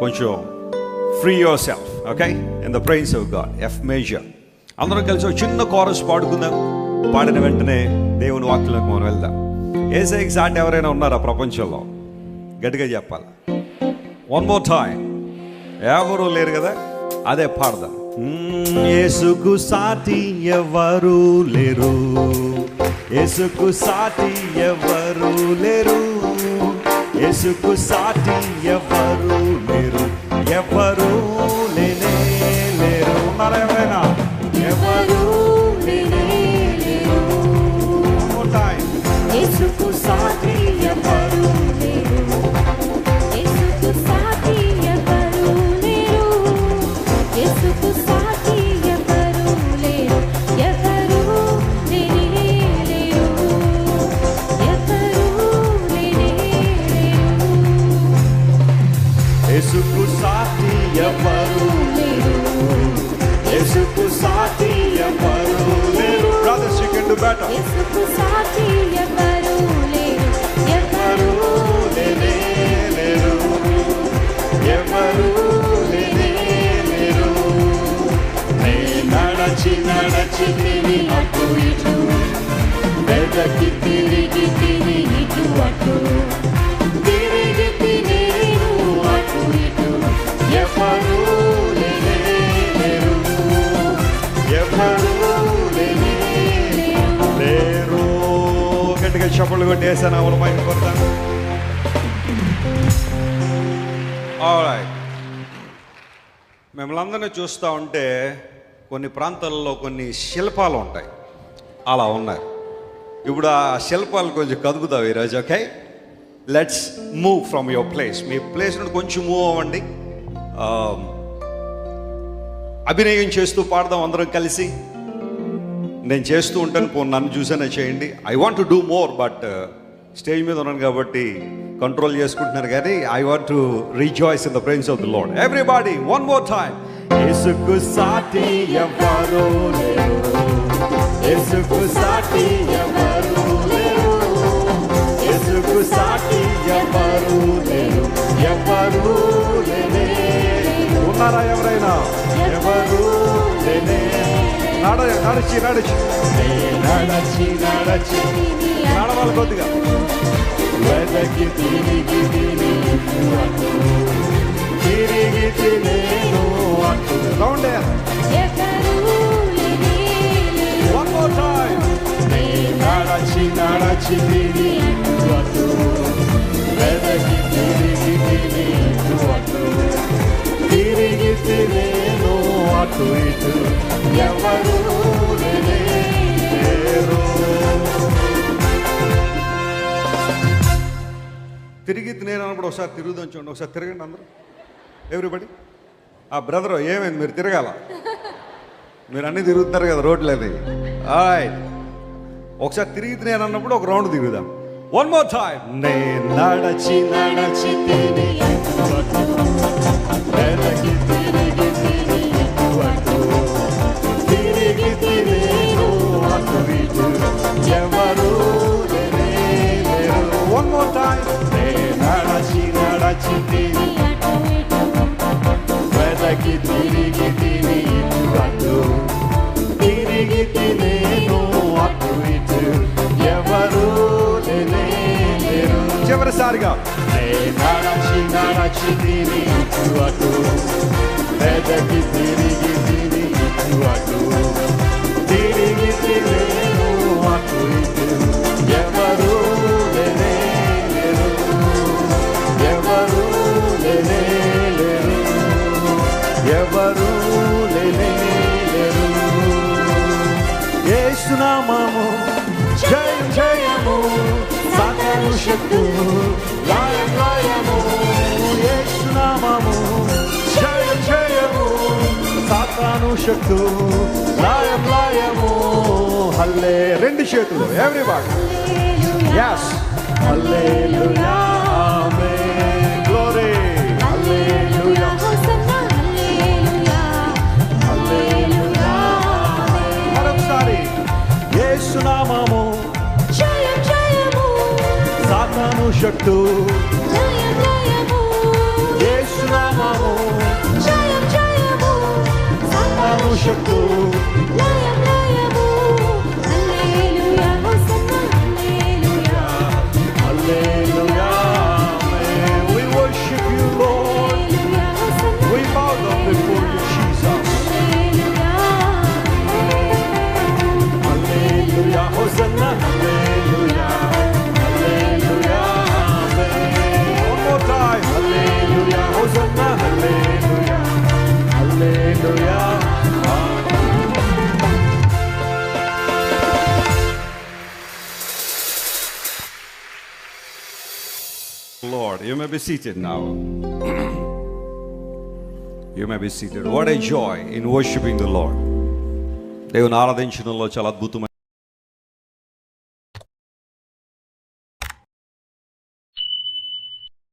కొంచెం free yourself okay in the presence of God F major అందరం కలిసి ఒక చిన్న కోరస్ పాడుకుందాం. పాడిన వెంటనే దేవుని వాక్యంలోకి మనం వెళ్దాం. ఏసే సాటి ఎవరైనా ఉన్నారా ప్రపంచంలో? గట్టిగా చెప్పాలి? వన్ మోర్ టైం ఎవరు లేరు కదా? అదే పాడదాం. ఏసుకు సాటి ఎవరు లేరు. ఏసుకు సాటి ఎవరు లేరు. యేసుకు సాటి ఎవరు లేరు ఎవరు నే నడచి నడచి తిని అటు ఇటు వెదకి గట్టిగా చప్పట్లు కొట్టేసాను అవును పైన కొడతాను మిమ్మల్ని అందరినీ చూస్తూ ఉంటే కొన్ని ప్రాంతాల్లో కొన్ని శిల్పాలు ఉంటాయి. అలా ఉన్నాయి ఇప్పుడు ఆ శిల్పాలు కొంచెం కదుగుతావు ఈరోజు okay let's move from your place me place నుండి కొంచెం మూవ్ అవ్వండి. Um, అభినయం చేస్తూ పాడదాం అందరం కలిసి. నేను చేస్తూ ఉంటాను పో నన్ను చూసేనా చేయండి. I want to do more but stage మీద ఉన్నాను కాబట్టి కంట్రోల్ చేసుకుంటున్నారు కానీ I want to rejoice in the presence of the Lord everybody one more time యేసుకు సాటి ఎవరు లేరు? యేసుకు సాటి ఎవరు యేసుకు సాటి ఎవరు ఎవరు ఉన్నారా ఎవరైనా? నడిచి నడిచి. నడచి నడచి. నడవాలి కొద్దిగా. వెదకి తిరిగి తిరిగి తిరిగి రౌండ్ వన్ మోర్ టైం నడచి నడచి తిరిగి వెదకి తిరిగి తిరిగి తిరిగి తినేను అటు ఇటు ఎవరు తిరిగి నేను అన్నప్పుడు ఒకసారి తిరుగుదాం చూడండి. ఒకసారి తిరగండి అందరూ. ఎవ్రీబడి ఆ బ్రదర్ ఏమైంది? మీరు తిరగాల? మీరు అన్నీ తిరుగుతారు కదా రోడ్లది రైట్ ఒకసారి తిరిగి నేను అన్నప్పుడు ఒక రౌండ్ తిరుగుదాం. వన్ మోర్ థాయ్ నే నడచి నడచి నడచి తిరిగి తిరిగి తిని ఇటు అటు తిరిగి తినేను అటు ఇటు ఎవరు లేరు చివరిసారిగా నడచి నడచి తిని ఇటు అటు వెదకి తిరిగి తిని ఇటు అటు ఎవరు లేరు యేసునామము జయం జయము సాతాను శక్తు లాయం లాయము యేసునామము జయం జయము సాతాను శక్తు లాయం లాయము హల్లే రెండు చేతులు ఎవ్రీబాడి Yes. Hallelujah. Amen. చెట్టు. చెట్టు సాతాను శక్తు జయం జయము You may be seated now. You may be seated. What a joy in worshiping the Lord. దేవుని ఆరాధించడంలో చాలా అద్భుతమైన